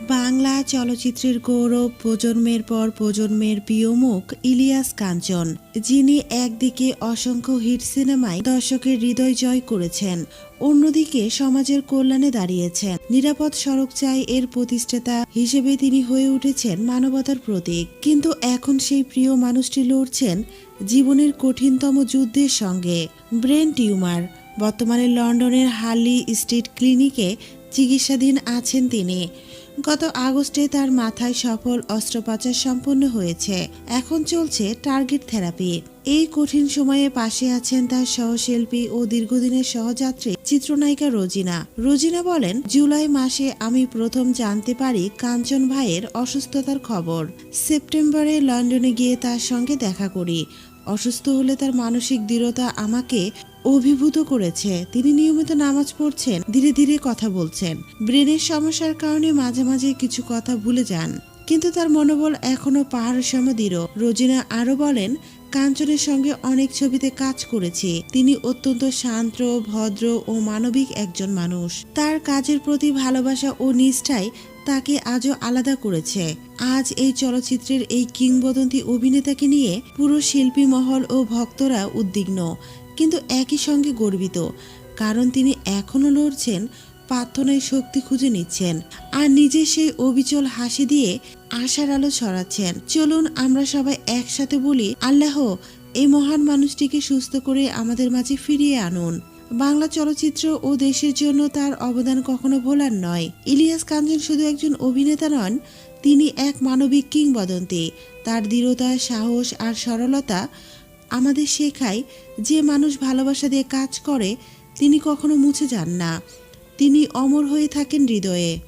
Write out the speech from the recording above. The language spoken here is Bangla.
বাংলা চলচ্চিত্রের গৌরব প্রজন্মের পর প্রজন্মের প্রিয় মুখ ইলিয়াস কাঞ্চন, যিনি একদিকে অসংখ্য হিট সিনেমায় দর্শকের হৃদয় জয় করেছেন, অন্যদিকে সমাজের কল্যাণে দাঁড়িয়েছেন। নিরাপদ সড়ক চাই এর প্রতিষ্ঠাতা হিসেবে তিনি হয়ে উঠেছেন মানবতার প্রতীক। কিন্তু এখন সেই প্রিয় মানুষটি লড়ছেন জীবনের কঠিনতম যুদ্ধের সঙ্গে। ব্রেন টিউমার, বর্তমানে লন্ডনের হার্লি স্ট্রিট ক্লিনিকে চিকিৎসাধীন আছেন তিনি। গত আগস্টে তার মাথায় সফল অস্ত্রোপচার সম্পন্ন হয়েছে। এখন চলছে টার্গেট থেরাপি। এই কঠিন সময়ে পাশে আছেন তার সহশিল্পী ও দীর্ঘদিনের সহযাত্রী চিত্রনায়িকা রোজিনা। রোজিনা বলেন, জুলাই মাসে আমি প্রথম জানতে পারি কাঞ্চন ভাইয়ের অসুস্থতার খবর। সেপ্টেম্বরে লন্ডনে গিয়ে তার সঙ্গে দেখা করি। অসুস্থ হলে তার মানসিক দৃঢ়তা আমাকে অভিভূত করেছে। তিনি নিয়মিত নামাজ পড়ছেন, ধীরে ধীরে কথা বলছেন। ব্রেনের সমস্যার কারণে মাঝে মাঝে কিছু কথা ভুলে যান। কিন্তু তার মনোবল এখনও পাহাড়ের সম দৃঢ়। রোজিনা আরও বলেন, কাঞ্চনের সঙ্গে অনেক ছবিতে কাজ করেছি। তিনি অত্যন্ত শান্ত, ভদ্র ও মানবিক একজন মানুষ। তার কাজের প্রতি ভালোবাসা ও নিষ্ঠাই তাকে আজও আলাদা করেছে। আজ এই চলচ্চিত্রের এই কিংবদন্তি অভিনেতাকে নিয়ে পুরো শিল্পী মহল ও ভক্তরা উদ্বিগ্ন, কিন্তু একই সঙ্গে গর্বিত, কারণ তিনি এখনও লড়ছেন, প্রার্থনায় শক্তি খুঁজে নিচ্ছেন, আর নিজে সেই অবিচল হাসি দিয়ে আশার আলো ছড়াচ্ছেন। চলুন আমরা সবাই একসাথে বলি, আল্লাহ, এই মহান মানুষটিকে সুস্থ করে আমাদের মাঝে ফিরিয়ে আনুন। বাংলা চলচ্চিত্র ও দেশের জন্য তার অবদান কখনো ভোলার নয়। ইলিয়াস কাঞ্চন শুধু একজন অভিনেতা নন, তিনি এক মানবিক কিংবদন্তি। তার দৃঢ়তা, সাহস আর সরলতা আমাদের শেখায় যে মানুষ ভালোবাসা দিয়ে কাজ করে, তিনি কখনো মুছে যান না। তিনি অমর হয়ে থাকেন হৃদয়ে।